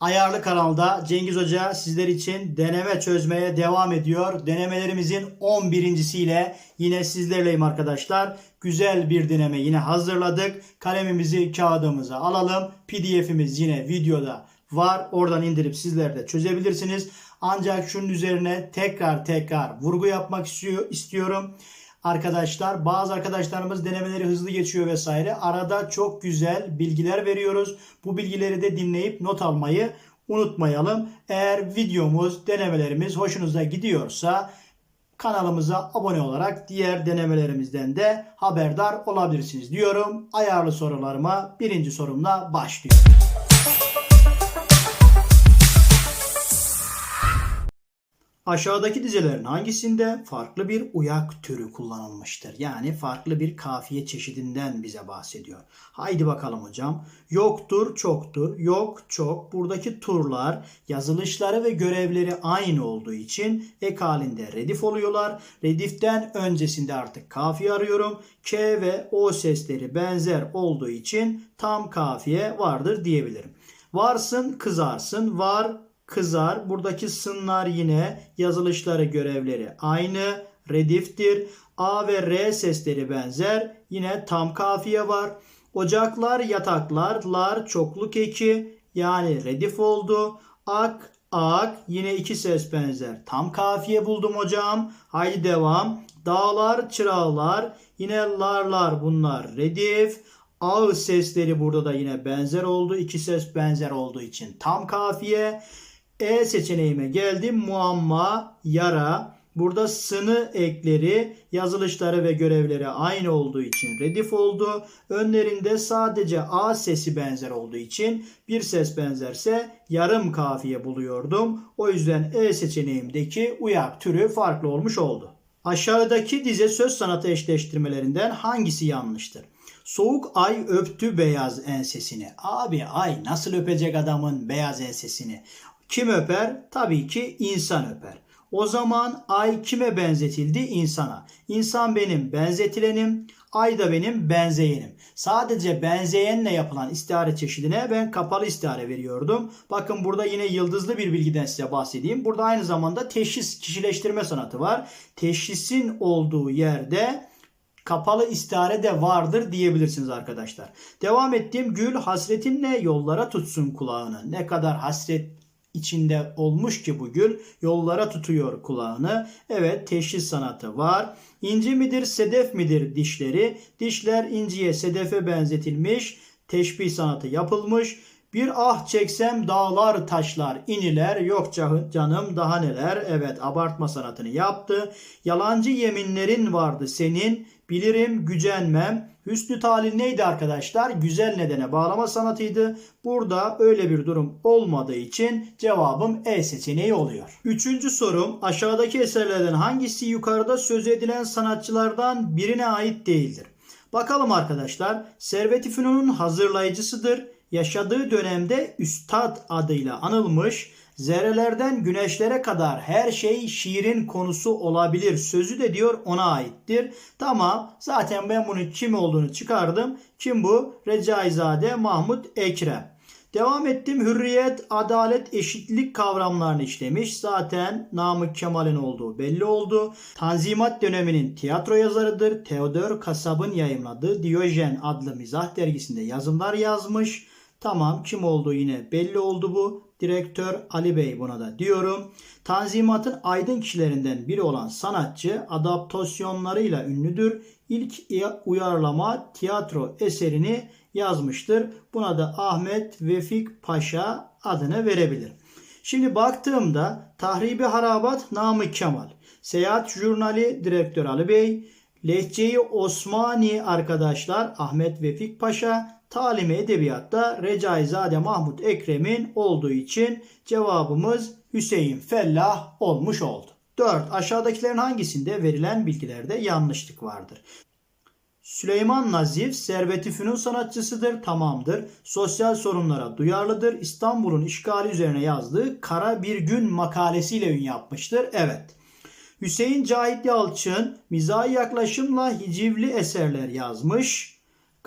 Ayarlı kanalda Cengiz Hoca sizler için deneme çözmeye devam ediyor. Denemelerimizin 11.siyle yine sizlerleyim arkadaşlar. Güzel bir deneme yine hazırladık. Kalemimizi kağıdımıza alalım. PDF'imiz yine videoda var. Oradan indirip sizler de çözebilirsiniz. Ancak şunun üzerine tekrar tekrar vurgu yapmak istiyor, istiyorum. Arkadaşlar bazı arkadaşlarımız denemeleri hızlı geçiyor vesaire. Arada çok güzel bilgiler veriyoruz. Bu bilgileri de dinleyip not almayı unutmayalım. Eğer videomuz, denemelerimiz hoşunuza gidiyorsa kanalımıza abone olarak diğer denemelerimizden de haberdar olabilirsiniz diyorum. Ayarlı sorularıma birinci sorumla başlıyorum. Aşağıdaki dizelerin hangisinde farklı bir uyak türü kullanılmıştır? Yani farklı bir kafiye çeşidinden bize bahsediyor. Haydi bakalım hocam. Yoktur, çoktur, yok, çok. Buradaki turlar yazılışları ve görevleri aynı olduğu için ek halinde redif oluyorlar. Rediften öncesinde artık kafiye arıyorum. K ve O sesleri benzer olduğu için tam kafiye vardır diyebilirim. Varsın, kızarsın, var, kızar. Buradaki sınlar yine yazılışları görevleri aynı. Rediftir. A ve R sesleri benzer. Yine tam kafiye var. Ocaklar, yataklar, lar çokluk eki yani redif oldu. Ak, ak yine iki ses benzer. Tam kafiye buldum hocam. Haydi devam. Dağlar, çırağlar yine larlar bunlar redif. Ağız sesleri burada da yine benzer oldu. İki ses benzer olduğu için tam kafiye. E seçeneğime geldim. Muamma, yara. Burada sını ekleri, yazılışları ve görevleri aynı olduğu için redif oldu. Önlerinde sadece A sesi benzer olduğu için bir ses benzerse yarım kafiye buluyordum. O yüzden E seçeneğimdeki uyak türü farklı olmuş oldu. Aşağıdaki dize söz sanatı eşleştirmelerinden hangisi yanlıştır? Soğuk ay öptü beyaz ensesini. Abi ay nasıl öpecek adamın beyaz ensesini? Kim öper? Tabii ki insan öper. O zaman ay kime benzetildi? İnsana. İnsan benim benzetilenim, ay da benim benzeyenim. Sadece benzeyenle yapılan istihare çeşidine ben kapalı istihare veriyordum. Bakın burada yine yıldızlı bir bilgiden size bahsedeyim. Burada aynı zamanda teşhis, kişileştirme sanatı var. Teşhisin olduğu yerde kapalı istihare de vardır diyebilirsiniz arkadaşlar. Devam ettiğim gül hasretinle yollara tutsun kulağını. Ne kadar hasret içinde olmuş ki bu gül yollara tutuyor kulağını. Evet teşhis sanatı var. İnci midir sedef midir dişleri? Dişler inciye sedefe benzetilmiş. Teşbih sanatı yapılmış. Bir ah çeksem dağlar taşlar iniler yok canım daha neler. Evet abartma sanatını yaptı. Yalancı yeminlerin vardı senin. Bilirim gücenmem. Hüsnü talin neydi arkadaşlar? Güzel nedene bağlama sanatıydı. Burada öyle bir durum olmadığı için cevabım E seçeneği oluyor. Üçüncü sorum aşağıdaki eserlerden hangisi yukarıda söz edilen sanatçılardan birine ait değildir? Bakalım arkadaşlar. Servet-i Fünun'un hazırlayıcısıdır. Yaşadığı dönemde Üstad adıyla anılmış. Zerrelerden güneşlere kadar her şey şiirin konusu olabilir. Sözü de diyor ona aittir. Tamam zaten ben bunun kim olduğunu çıkardım. Kim bu? Recaizade Mahmut Ekrem. Devam ettim. Hürriyet, adalet, eşitlik kavramlarını işlemiş. Zaten Namık Kemal'in olduğu belli oldu. Tanzimat döneminin tiyatro yazarıdır. Theodor Kasab'ın yayımladığı Diyojen adlı mizah dergisinde yazımlar yazmış. Tamam kim olduğu yine belli oldu bu. Direktör Ali Bey buna da diyorum. Tanzimat'ın aydın kişilerinden biri olan sanatçı adaptasyonlarıyla ünlüdür. İlk uyarlama tiyatro eserini yazmıştır. Buna da Ahmet Vefik Paşa adını verebilirim. Şimdi baktığımda Tahribi Harabat Namık Kemal, Seyahat Jurnali Direktör Ali Bey, Lehçeyi Osmani arkadaşlar Ahmet Vefik Paşa, Talimi Edebiyat'ta Recaizade Mahmut Ekrem'in olduğu için cevabımız Hüseyin Fellah olmuş oldu. 4. Aşağıdakilerin hangisinde verilen bilgilerde yanlışlık vardır? Süleyman Nazif Servet-i Fünun sanatçısıdır, tamamdır. Sosyal sorunlara duyarlıdır. İstanbul'un işgali üzerine yazdığı Kara Bir Gün makalesiyle ün yapmıştır. Evet. Hüseyin Cahit Yalçın mizahi yaklaşımla hicivli eserler yazmış.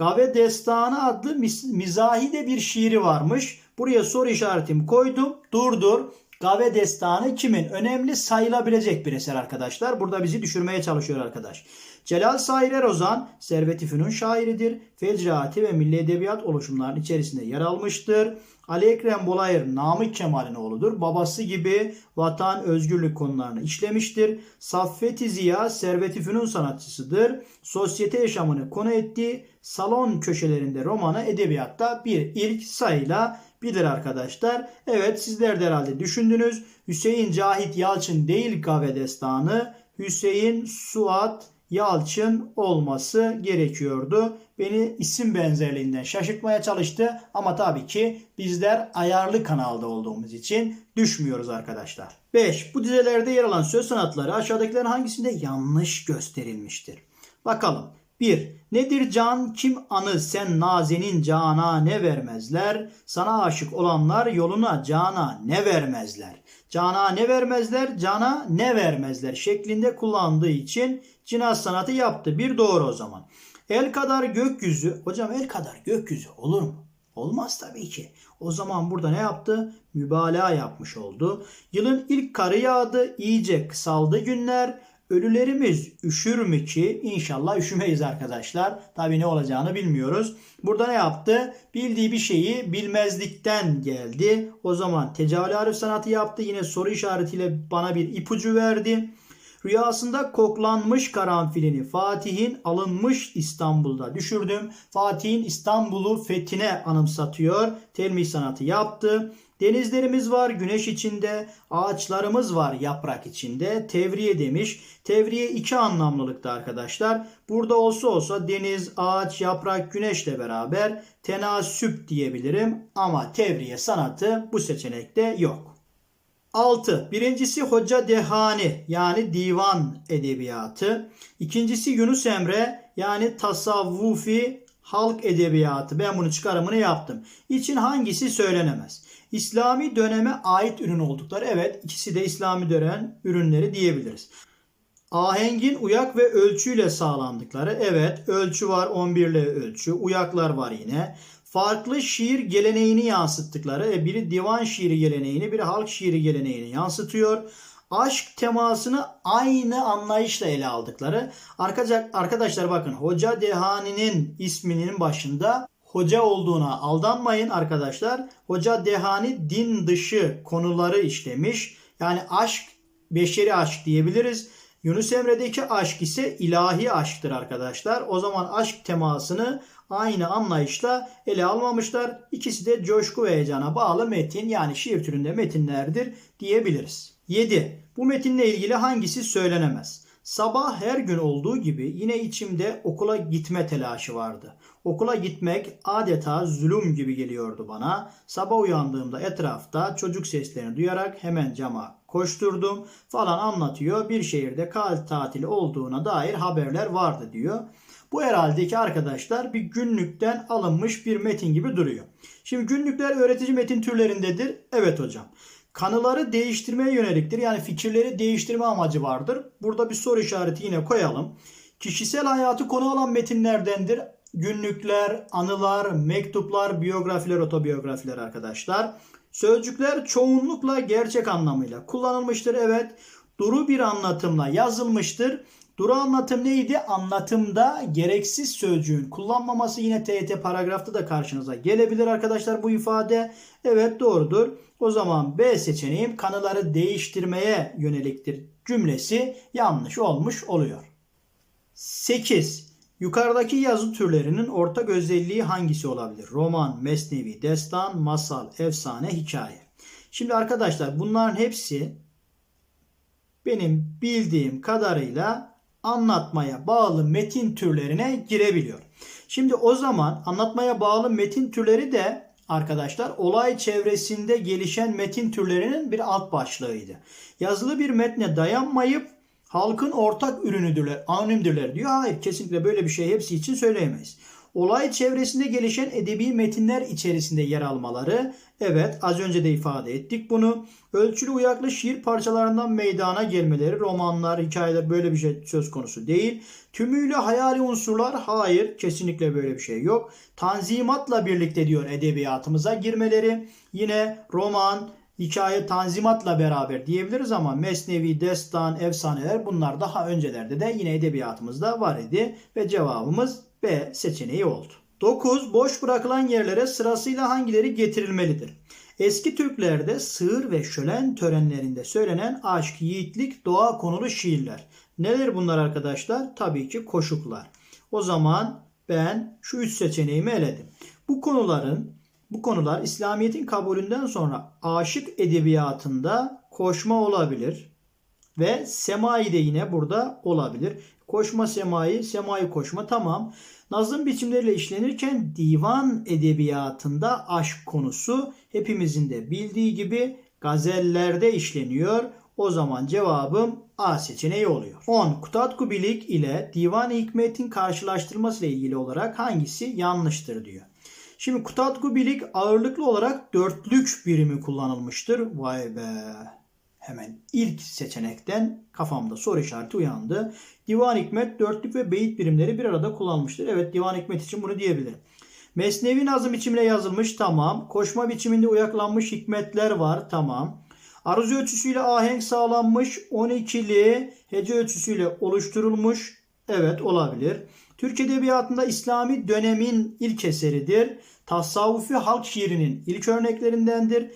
Gave Destanı adlı mizahi de bir şiiri varmış. Buraya soru işaretimi koydum. Durdur. Gave Destanı kimin? Önemli sayılabilecek bir eser arkadaşlar. Burada bizi düşürmeye çalışıyor arkadaş. Celal Saire Rozan, Servet-i Fünun şairidir. Fecraati ve milli edebiyat oluşumlarının içerisinde yer almıştır. Ali Ekrem Bolayır Namık Kemal'in oğludur. Babası gibi vatan, özgürlük konularını işlemiştir. Saffet-i Ziya Servet-i Fünun sanatçısıdır. Sosyete yaşamını konu ettiği salon köşelerinde romanı edebiyatta bir ilk sayıyla bilir arkadaşlar. Evet sizler de herhalde düşündünüz. Hüseyin Cahit Yalçın değil Gave Destanı. Hüseyin Suat Yalçın olması gerekiyordu. Beni isim benzerliğinden şaşırtmaya çalıştı ama tabii ki bizler ayarlı kanalda olduğumuz için düşmüyoruz arkadaşlar. 5. Bu dizelerde yer alan söz sanatları aşağıdakilerin hangisinde yanlış gösterilmiştir? Bakalım. 1. Nedir can kim anı sen nazenin cana ne vermezler? Sana aşık olanlar yoluna cana ne vermezler? Cana ne vermezler? Cana ne vermezler? Şeklinde kullandığı için cinaz sanatı yaptı. Bir doğru o zaman. El kadar gökyüzü. Hocam el kadar gökyüzü olur mu? Olmaz tabii ki. O zaman burada ne yaptı? Mübalağa yapmış oldu. Yılın ilk karı yağdı. iyice kısaldı günler. Ölülerimiz üşür mü ki? İnşallah üşümeyiz arkadaşlar. Tabii ne olacağını bilmiyoruz. Burada ne yaptı? Bildiği bir şeyi bilmezlikten geldi. O zaman tecavüle arif sanatı yaptı. Yine soru işaretiyle bana bir ipucu verdi. Rüyasında koklanmış karanfilini Fatih'in alınmış İstanbul'da düşürdüm. Fatih'in İstanbul'u fethine anımsatıyor. Telmih sanatı yaptı. Denizlerimiz var güneş içinde, ağaçlarımız var yaprak içinde. Tevriye demiş. Tevriye iki anlamlılıkta arkadaşlar. Burada olsa olsa deniz, ağaç, yaprak, güneşle beraber tenasüp diyebilirim. Ama tevriye sanatı bu seçenekte yok. 6. Birincisi Hoca Dehani yani divan edebiyatı. İkincisi Yunus Emre yani tasavvufi halk edebiyatı. Ben bunu çıkarımını yaptım. İçin hangisi söylenemez? İslami döneme ait ürün oldukları. Evet ikisi de İslami dönem ürünleri diyebiliriz. Ahengin uyak ve ölçüyle sağlandıkları. Evet ölçü var 11 ile ölçü. Uyaklar var yine. Farklı şiir geleneğini yansıttıkları. E, biri divan şiiri geleneğini biri halk şiiri geleneğini yansıtıyor. Aşk temasını aynı anlayışla ele aldıkları. Arkadaşlar bakın Hoca Dehani'nin isminin başında hoca olduğuna aldanmayın arkadaşlar. Hoca Dehani din dışı konuları işlemiş. Yani aşk, beşeri aşk diyebiliriz. Yunus Emre'deki aşk ise ilahi aşktır arkadaşlar. O zaman aşk temasını aynı anlayışla ele almamışlar. İkisi de coşku ve heyecana bağlı metin yani şiir türünde metinlerdir diyebiliriz. 7. Bu metinle ilgili hangisi söylenemez? Sabah her gün olduğu gibi yine içimde okula gitme telaşı vardı. Okula gitmek adeta zulüm gibi geliyordu bana. Sabah uyandığımda etrafta çocuk seslerini duyarak hemen cama koşturdum falan anlatıyor. Bir şehirde kal tatili olduğuna dair haberler vardı diyor. Bu herhalde ki arkadaşlar bir günlükten alınmış bir metin gibi duruyor. Şimdi günlükler öğretici metin türlerindedir. Evet hocam. Kanıları değiştirmeye yöneliktir. Yani fikirleri değiştirme amacı vardır. Burada bir soru işareti yine koyalım. Kişisel hayatı konu alan metinlerdendir. Günlükler, anılar, mektuplar, biyografiler, otobiyografiler arkadaşlar. Sözcükler çoğunlukla gerçek anlamıyla kullanılmıştır. Evet. Duru bir anlatımla yazılmıştır. Duru anlatım neydi? Anlatımda gereksiz sözcüğün kullanmaması yine TET paragrafta da karşınıza gelebilir arkadaşlar bu ifade. Evet doğrudur. O zaman B seçeneğim kanıları değiştirmeye yöneliktir cümlesi yanlış olmuş oluyor. 8. Yukarıdaki yazı türlerinin ortak özelliği hangisi olabilir? Roman, mesnevi, destan, masal, efsane, hikaye. Şimdi arkadaşlar bunların hepsi benim bildiğim kadarıyla anlatmaya bağlı metin türlerine girebiliyor. Şimdi o zaman anlatmaya bağlı metin türleri de arkadaşlar olay çevresinde gelişen metin türlerinin bir alt başlığıydı. Yazılı bir metne dayanmayıp halkın ortak ürünüdürler, anonimdirler diyor. Hayır kesinlikle böyle bir şey hepsi için söyleyemeyiz. Olay çevresinde gelişen edebi metinler içerisinde yer almaları. Evet az önce de ifade ettik bunu. Ölçülü uyaklı şiir parçalarından meydana gelmeleri, romanlar, hikayeler böyle bir şey söz konusu değil. Tümüyle hayali unsurlar hayır kesinlikle böyle bir şey yok. Tanzimatla birlikte diyor edebiyatımıza girmeleri. Yine roman, hikaye tanzimatla beraber diyebiliriz ama mesnevi, destan, efsaneler bunlar daha öncelerde de yine edebiyatımızda var idi ve cevabımız B seçeneği oldu. 9. Boş bırakılan yerlere sırasıyla hangileri getirilmelidir? Eski Türklerde sığır ve şölen törenlerinde söylenen aşk, yiğitlik, doğa konulu şiirler. Neler bunlar arkadaşlar? Tabii ki koşuklar. O zaman ben şu üç seçeneğimi eledim. Bu konuların bu konular İslamiyet'in kabulünden sonra aşık edebiyatında koşma olabilir ve semai de yine burada olabilir. Koşma semai, semai koşma tamam. Nazım biçimleriyle işlenirken divan edebiyatında aşk konusu hepimizin de bildiği gibi gazellerde işleniyor. O zaman cevabım A seçeneği oluyor. 10. Kutatku Bilik ile Divan-ı Hikmet'in karşılaştırması ile ilgili olarak hangisi yanlıştır diyor. Şimdi Kutatku Bilik ağırlıklı olarak dörtlük birimi kullanılmıştır. Vay be. Hemen ilk seçenekten kafamda soru işareti uyandı. Divan Hikmet dörtlük ve beyit birimleri bir arada kullanılmıştır. Evet Divan Hikmet için bunu diyebilirim. Mesnevi nazım biçimine yazılmış tamam. Koşma biçiminde uyaklanmış hikmetler var tamam. Aruz ölçüsüyle ahenk sağlanmış 12'li hece ölçüsüyle oluşturulmuş. Evet olabilir. Türk Edebiyatı'nda İslami dönemin ilk eseridir. Tasavvufi halk şiirinin ilk örneklerindendir.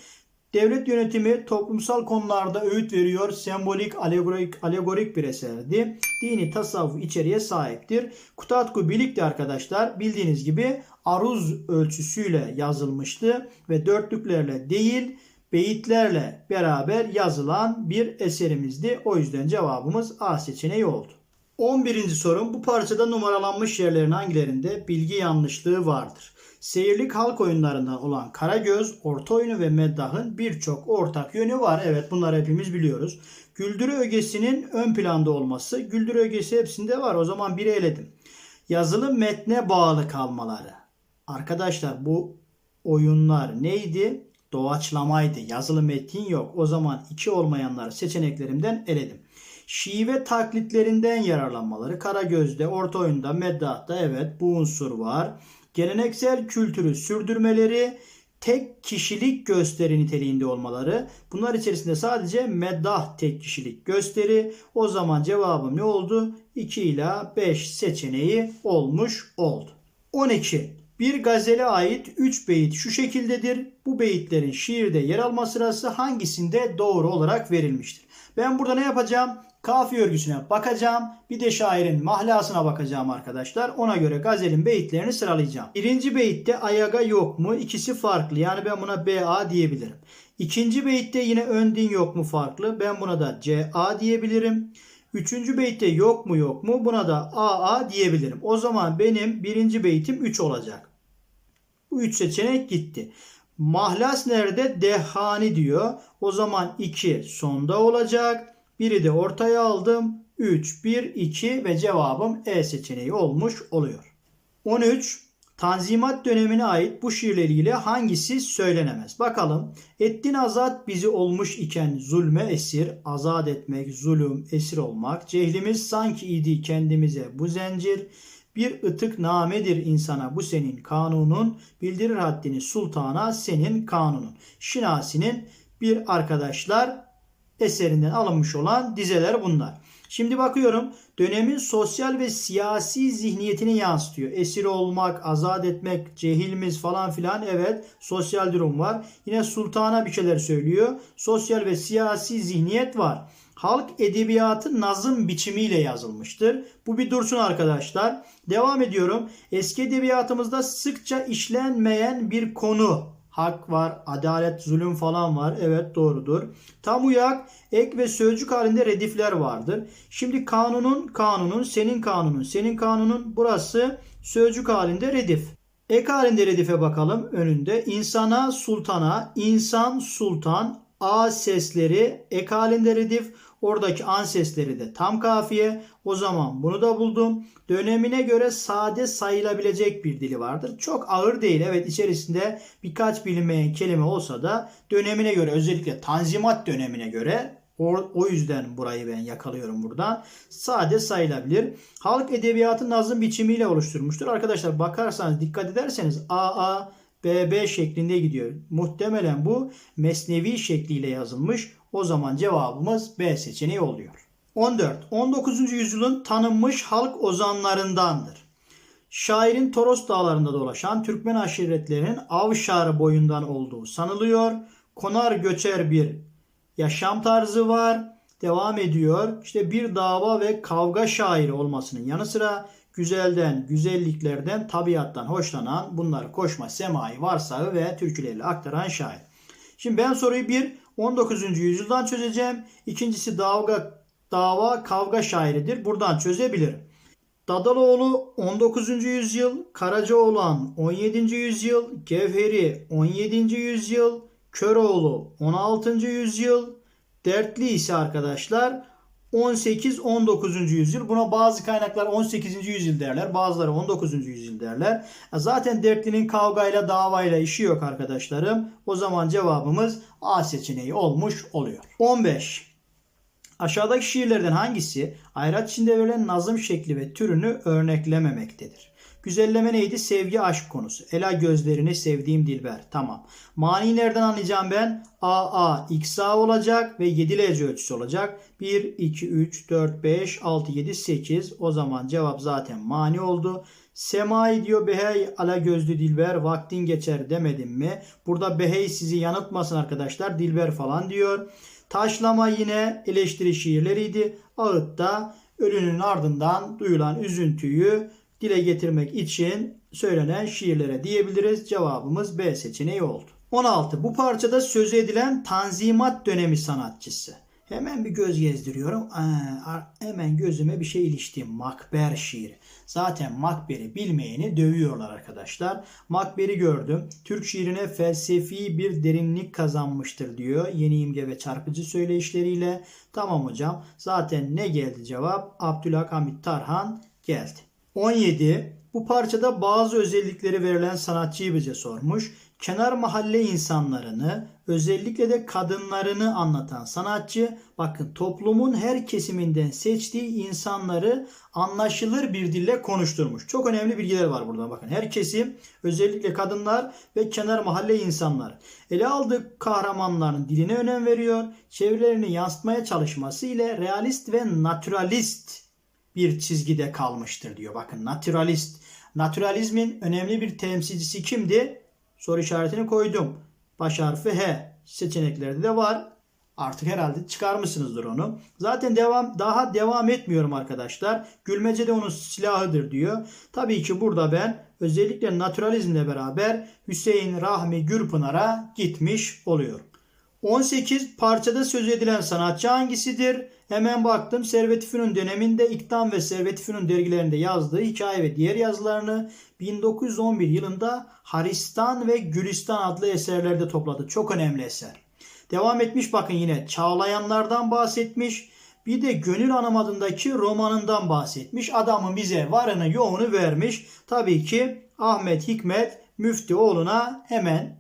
Devlet yönetimi toplumsal konularda öğüt veriyor. Sembolik, alegorik, alegorik bir eserdi. Dini tasavvuf içeriğe sahiptir. Kutatku Bilik arkadaşlar bildiğiniz gibi aruz ölçüsüyle yazılmıştı ve dörtlüklerle değil beyitlerle beraber yazılan bir eserimizdi. O yüzden cevabımız A seçeneği oldu. 11. sorum bu parçada numaralanmış yerlerin hangilerinde bilgi yanlışlığı vardır? Seyirlik halk oyunlarından olan Karagöz, orta oyunu ve meddahın birçok ortak yönü var. Evet bunları hepimiz biliyoruz. Güldürü ögesinin ön planda olması. Güldürü ögesi hepsinde var. O zaman biri eledim. Yazılı metne bağlı kalmaları. Arkadaşlar bu oyunlar neydi? Doğaçlamaydı. Yazılı metin yok. O zaman iki olmayanları seçeneklerimden eledim. Şive taklitlerinden yararlanmaları. Karagöz'de, orta oyunda, meddahta evet bu unsur var. Geleneksel kültürü sürdürmeleri, tek kişilik gösteri niteliğinde olmaları. Bunlar içerisinde sadece meddah tek kişilik gösteri. O zaman cevabım ne oldu? 2 ile 5 seçeneği olmuş oldu. 12. Bir gazele ait 3 beyit şu şekildedir. Bu beyitlerin şiirde yer alma sırası hangisinde doğru olarak verilmiştir? Ben burada ne yapacağım? Kafiye örgüsüne bakacağım. Bir de şairin mahlasına bakacağım arkadaşlar. Ona göre gazelin beyitlerini sıralayacağım. Birinci beyitte ayaga yok mu? İkisi farklı. Yani ben buna BA diyebilirim. İkinci beyitte yine ön din yok mu farklı? Ben buna da CA diyebilirim. Üçüncü beytte yok mu yok mu? Buna da AA diyebilirim. O zaman benim birinci beytim 3 olacak. Bu 3 seçenek gitti. Mahlas nerede? Dehani diyor. O zaman 2 sonda olacak. Biri de ortaya aldım. 3, 1, 2 ve cevabım E seçeneği olmuş oluyor. 13. Tanzimat dönemine ait bu şiirle ilgili hangisi söylenemez? Bakalım. Ettin azat bizi olmuş iken zulme esir, azat etmek, zulüm, esir olmak. Cehlimiz sanki idi kendimize bu zincir. Bir ıtık namedir insana bu senin kanunun. Bildirir haddini sultana senin kanunun. Şinasi'nin bir arkadaşlar eserinden alınmış olan dizeler bunlar. Şimdi bakıyorum dönemin sosyal ve siyasi zihniyetini yansıtıyor. Esir olmak, azat etmek, cehilimiz falan filan evet sosyal durum var. Yine sultana bir şeyler söylüyor. Sosyal ve siyasi zihniyet var. Halk edebiyatı nazım biçimiyle yazılmıştır. Bu bir dursun arkadaşlar. Devam ediyorum. Eski edebiyatımızda sıkça işlenmeyen bir konu hak var, adalet, zulüm falan var. Evet doğrudur. Tam uyak, ek ve sözcük halinde redifler vardır. Şimdi kanunun, kanunun, senin kanunun, senin kanunun burası sözcük halinde redif. Ek halinde redife bakalım önünde. insana, sultana, insan, sultan, A sesleri ek halinde redif. Oradaki an sesleri de tam kafiye. O zaman bunu da buldum. Dönemine göre sade sayılabilecek bir dili vardır. Çok ağır değil. Evet içerisinde birkaç bilinmeyen kelime olsa da dönemine göre özellikle tanzimat dönemine göre o, yüzden burayı ben yakalıyorum buradan. Sade sayılabilir. Halk edebiyatı nazım biçimiyle oluşturmuştur. Arkadaşlar bakarsanız dikkat ederseniz AA, BB şeklinde gidiyor. Muhtemelen bu mesnevi şekliyle yazılmış. O zaman cevabımız B seçeneği oluyor. 14. 19. yüzyılın tanınmış halk ozanlarındandır. Şairin Toros dağlarında dolaşan Türkmen aşiretlerinin Avşar boyundan olduğu sanılıyor. Konar göçer bir yaşam tarzı var. Devam ediyor. İşte bir dava ve kavga şairi olmasının yanı sıra güzelden, güzelliklerden, tabiattan hoşlanan, bunları koşma, semai, varsağı ve türkülerle aktaran şair. Şimdi ben soruyu bir 19. yüzyıldan çözeceğim. İkincisi dava, dava kavga şairidir. Buradan çözebilirim. Dadaloğlu 19. yüzyıl, Karacaoğlan 17. yüzyıl, Gevheri 17. yüzyıl, Köroğlu 16. yüzyıl, Dertli ise arkadaşlar 18-19. yüzyıl. Buna bazı kaynaklar 18. yüzyıl derler. Bazıları 19. yüzyıl derler. Zaten dertlinin kavgayla davayla işi yok arkadaşlarım. O zaman cevabımız A seçeneği olmuş oluyor. 15. Aşağıdaki şiirlerden hangisi ayraç içinde verilen nazım şekli ve türünü örneklememektedir? Güzelleme neydi? Sevgi aşk konusu. Ela gözlerini sevdiğim Dilber. Tamam. Mani nereden anlayacağım ben? A, A, X, olacak ve 7 LC ölçüsü olacak. 1, 2, 3, 4, 5, 6, 7, 8. O zaman cevap zaten mani oldu. Semai diyor behey ala gözlü Dilber vaktin geçer demedim mi? Burada behey sizi yanıltmasın arkadaşlar. Dilber falan diyor. Taşlama yine eleştiri şiirleriydi. Ağıt'ta ölünün ardından duyulan üzüntüyü dile getirmek için söylenen şiirlere diyebiliriz. Cevabımız B seçeneği oldu. 16. Bu parçada sözü edilen Tanzimat dönemi sanatçısı. Hemen bir göz gezdiriyorum. Aa, hemen gözüme bir şey ilişti. Makber şiiri. Zaten Makber'i bilmeyeni dövüyorlar arkadaşlar. Makber'i gördüm. Türk şiirine felsefi bir derinlik kazanmıştır diyor. Yeni imge ve çarpıcı söyleyişleriyle. Tamam hocam. Zaten ne geldi cevap? Abdülhamit Tarhan geldi. 17. Bu parçada bazı özellikleri verilen sanatçıyı bize sormuş. Kenar mahalle insanlarını, özellikle de kadınlarını anlatan sanatçı, bakın toplumun her kesiminden seçtiği insanları anlaşılır bir dille konuşturmuş. Çok önemli bilgiler var burada bakın. Her kesim, özellikle kadınlar ve kenar mahalle insanlar. Ele aldığı kahramanların diline önem veriyor. Çevrelerini yansıtmaya çalışması ile realist ve naturalist bir çizgide kalmıştır diyor. Bakın naturalist. Naturalizmin önemli bir temsilcisi kimdi? Soru işaretini koydum. Baş harfi H. Seçeneklerde de var. Artık herhalde çıkarmışsınızdır onu. Zaten devam daha devam etmiyorum arkadaşlar. Gülmece de onun silahıdır diyor. Tabii ki burada ben özellikle naturalizmle beraber Hüseyin Rahmi Gürpınar'a gitmiş oluyorum. 18 parçada söz edilen sanatçı hangisidir? Hemen baktım Servet Fünun döneminde İktam ve Servet Fünun dergilerinde yazdığı hikaye ve diğer yazılarını 1911 yılında Haristan ve Gülistan adlı eserlerde topladı. Çok önemli eser. Devam etmiş bakın yine Çağlayanlardan bahsetmiş. Bir de Gönül Hanım adındaki romanından bahsetmiş. Adamın bize varını yoğunu vermiş. Tabii ki Ahmet Hikmet Müftü oğluna hemen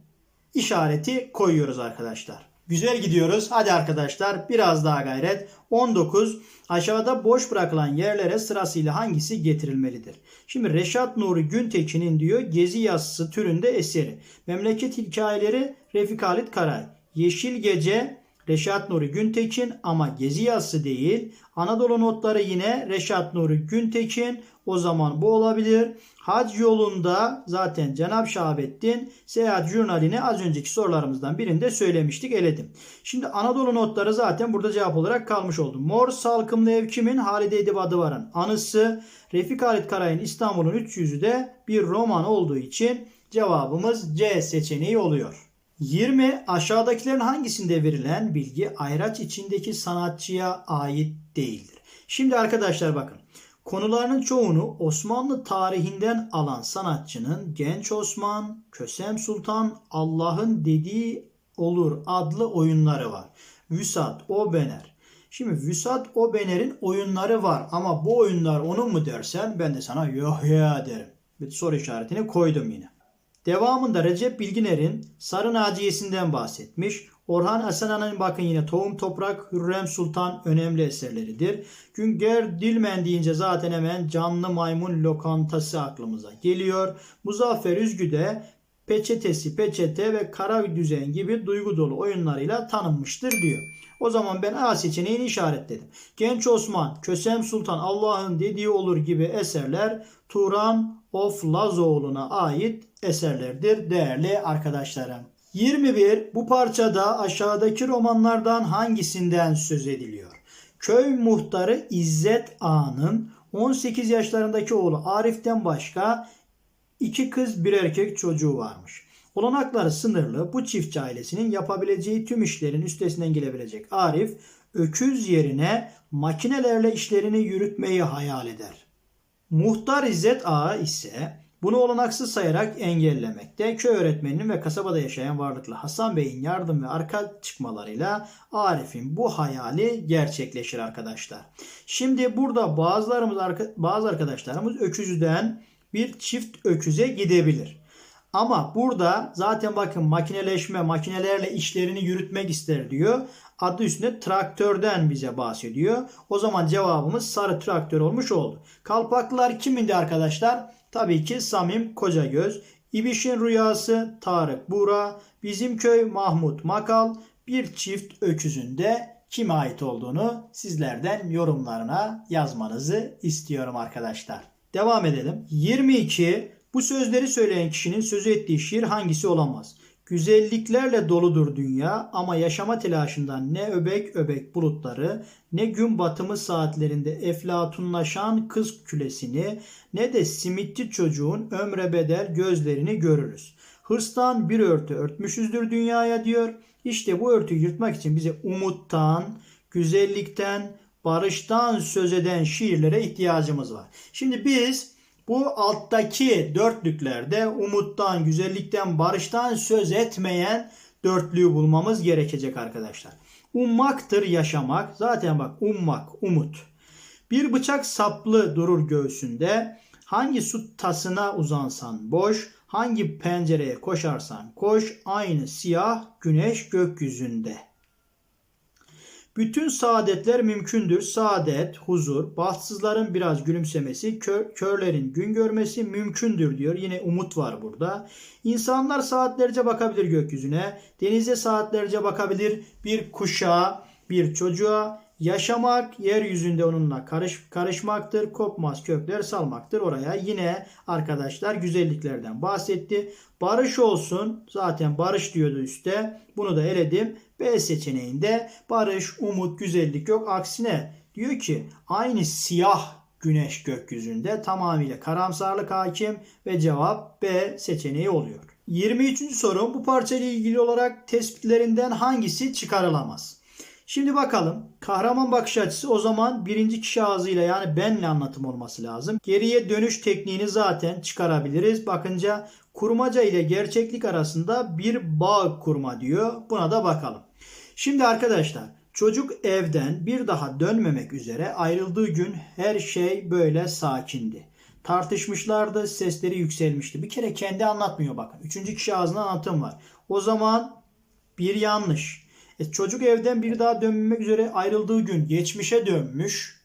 işareti koyuyoruz arkadaşlar. Güzel gidiyoruz. Hadi arkadaşlar biraz daha gayret. 19. Aşağıda boş bırakılan yerlere sırasıyla hangisi getirilmelidir? Şimdi Reşat Nuri Güntekin'in diyor Gezi yazısı türünde eseri. Memleket hikayeleri Refik Halit Karay. Yeşil Gece Reşat Nuri Güntekin ama Gezi yazısı değil. Anadolu notları yine Reşat Nuri Güntekin. O zaman bu olabilir. Hac yolunda zaten Cenab Şahabettin Seyahat Jurnalini az önceki sorularımızdan birinde söylemiştik eledim. Şimdi Anadolu notları zaten burada cevap olarak kalmış oldu. Mor Salkımlı Ev kimin? Halide Edip Adıvar'ın anısı. Refik Halit Karay'ın İstanbul'un 300'ü de bir roman olduğu için cevabımız C seçeneği oluyor. 20. Aşağıdakilerin hangisinde verilen bilgi ayraç içindeki sanatçıya ait değildir? Şimdi arkadaşlar bakın. Konularının çoğunu Osmanlı tarihinden alan sanatçının Genç Osman, Kösem Sultan, Allah'ın dediği olur adlı oyunları var. Vüsat, Obener. Şimdi Vüsat, Obener'in oyunları var ama bu oyunlar onun mu dersen ben de sana yok ya derim. Bir soru işaretini koydum yine. Devamında Recep Bilginer'in Sarı Naciyesi'nden bahsetmiş. Orhan Asena'nın bakın yine Tohum Toprak, Hürrem Sultan önemli eserleridir. Günger Dilmen deyince zaten hemen Canlı Maymun Lokantası aklımıza geliyor. Muzaffer Üzgü de Peçetesi, Peçete ve Kara Düzen gibi duygu dolu oyunlarıyla tanınmıştır diyor. O zaman ben A seçeneğini işaretledim. Genç Osman, Kösem Sultan, Allah'ın dediği olur gibi eserler Turan of Lazoğlu'na ait eserlerdir değerli arkadaşlarım. 21. Bu parçada aşağıdaki romanlardan hangisinden söz ediliyor? Köy muhtarı İzzet Ağa'nın 18 yaşlarındaki oğlu Arif'ten başka iki kız bir erkek çocuğu varmış. Olanakları sınırlı bu çiftçi ailesinin yapabileceği tüm işlerin üstesinden gelebilecek Arif, öküz yerine makinelerle işlerini yürütmeyi hayal eder. Muhtar İzzet Ağa ise bunu olanaksız sayarak engellemekte. Köy öğretmeninin ve kasabada yaşayan varlıklı Hasan Bey'in yardım ve arka çıkmalarıyla Arif'in bu hayali gerçekleşir arkadaşlar. Şimdi burada bazılarımız bazı arkadaşlarımız öküzden bir çift öküze gidebilir. Ama burada zaten bakın makineleşme, makinelerle işlerini yürütmek ister diyor. Adı üstünde traktörden bize bahsediyor. O zaman cevabımız sarı traktör olmuş oldu. Kalpaklılar kimindi arkadaşlar? Tabii ki Samim Kocagöz. İbiş'in rüyası Tarık Buğra. Bizim köy Mahmut Makal. Bir çift öküzün de kime ait olduğunu sizlerden yorumlarına yazmanızı istiyorum arkadaşlar. Devam edelim. 22. Bu sözleri söyleyen kişinin sözü ettiği şiir hangisi olamaz? Güzelliklerle doludur dünya ama yaşama telaşından ne öbek öbek bulutları ne gün batımı saatlerinde eflatunlaşan kız külesini ne de simitçi çocuğun ömre bedel gözlerini görürüz. Hırstan bir örtü örtmüşüzdür dünyaya diyor. İşte bu örtüyü yırtmak için bize umuttan, güzellikten, barıştan söz eden şiirlere ihtiyacımız var. Şimdi biz bu alttaki dörtlüklerde umuttan, güzellikten, barıştan söz etmeyen dörtlüğü bulmamız gerekecek arkadaşlar. Ummaktır yaşamak. Zaten bak ummak, umut. Bir bıçak saplı durur göğsünde. Hangi su tasına uzansan boş, hangi pencereye koşarsan koş, aynı siyah güneş gökyüzünde. Bütün saadetler mümkündür. Saadet, huzur, bahtsızların biraz gülümsemesi, kör, körlerin gün görmesi mümkündür diyor. Yine umut var burada. İnsanlar saatlerce bakabilir gökyüzüne. Denize saatlerce bakabilir. Bir kuşa, bir çocuğa. Yaşamak yeryüzünde onunla karış, karışmaktır. Kopmaz kökler salmaktır. Oraya yine arkadaşlar güzelliklerden bahsetti. Barış olsun. Zaten barış diyordu üstte. Bunu da eledim. B seçeneğinde barış, umut, güzellik yok. Aksine diyor ki aynı siyah güneş gökyüzünde tamamıyla karamsarlık hakim ve cevap B seçeneği oluyor. 23. sorum bu parça ile ilgili olarak tespitlerinden hangisi çıkarılamaz? Şimdi bakalım. Kahraman bakış açısı o zaman birinci kişi ağzıyla yani benle anlatım olması lazım. Geriye dönüş tekniğini zaten çıkarabiliriz. Bakınca kurmaca ile gerçeklik arasında bir bağ kurma diyor. Buna da bakalım. Şimdi arkadaşlar çocuk evden bir daha dönmemek üzere ayrıldığı gün her şey böyle sakindi. Tartışmışlardı, sesleri yükselmişti. Bir kere kendi anlatmıyor bakın. Üçüncü kişi ağzından anlatım var. O zaman bir yanlış. E, çocuk evden bir daha dönmemek üzere ayrıldığı gün geçmişe dönmüş.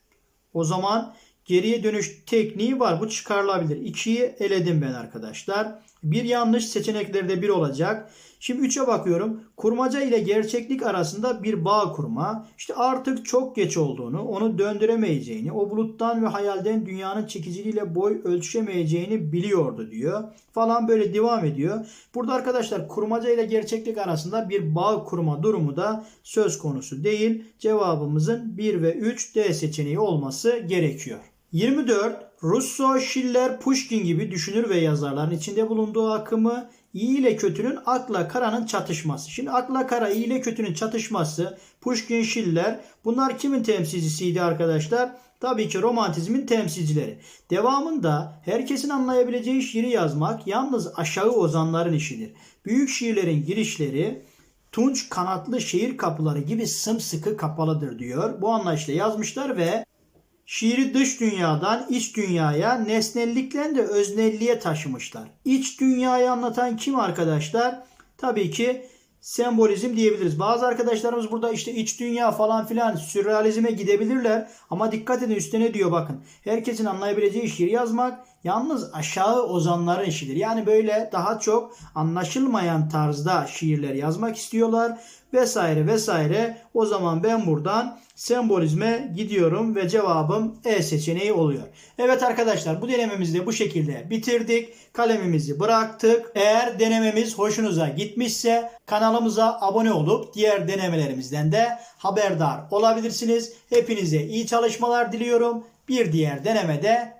O zaman geriye dönüş tekniği var. Bu çıkarılabilir. 2'yi eledim ben arkadaşlar. Bir yanlış seçeneklerde bir olacak. Şimdi 3'e bakıyorum. Kurmaca ile gerçeklik arasında bir bağ kurma. İşte artık çok geç olduğunu, onu döndüremeyeceğini, o buluttan ve hayalden dünyanın çekiciliğiyle boy ölçüşemeyeceğini biliyordu diyor. Falan böyle devam ediyor. Burada arkadaşlar kurmaca ile gerçeklik arasında bir bağ kurma durumu da söz konusu değil. Cevabımızın 1 ve 3 D seçeneği olması gerekiyor. 24. Rousseau, Schiller, Pushkin gibi düşünür ve yazarların içinde bulunduğu akımı iyi ile kötünün akla karanın çatışması. Şimdi akla kara iyi ile kötünün çatışması Pushkin, Schiller bunlar kimin temsilcisiydi arkadaşlar? Tabii ki romantizmin temsilcileri. Devamında herkesin anlayabileceği şiiri yazmak yalnız aşağı ozanların işidir. Büyük şiirlerin girişleri tunç kanatlı şehir kapıları gibi sımsıkı kapalıdır diyor. Bu anlayışla yazmışlar ve Şiiri dış dünyadan iç dünyaya, nesnellikten de öznelliğe taşımışlar. İç dünyayı anlatan kim arkadaşlar? Tabii ki sembolizm diyebiliriz. Bazı arkadaşlarımız burada işte iç dünya falan filan sürrealizme gidebilirler. Ama dikkat edin üstüne diyor bakın. Herkesin anlayabileceği şiir yazmak yalnız aşağı ozanların işidir. Yani böyle daha çok anlaşılmayan tarzda şiirler yazmak istiyorlar vesaire vesaire. O zaman ben buradan sembolizme gidiyorum ve cevabım E seçeneği oluyor. Evet arkadaşlar bu denememizi de bu şekilde bitirdik. Kalemimizi bıraktık. Eğer denememiz hoşunuza gitmişse kanalımıza abone olup diğer denemelerimizden de haberdar olabilirsiniz. Hepinize iyi çalışmalar diliyorum. Bir diğer denemede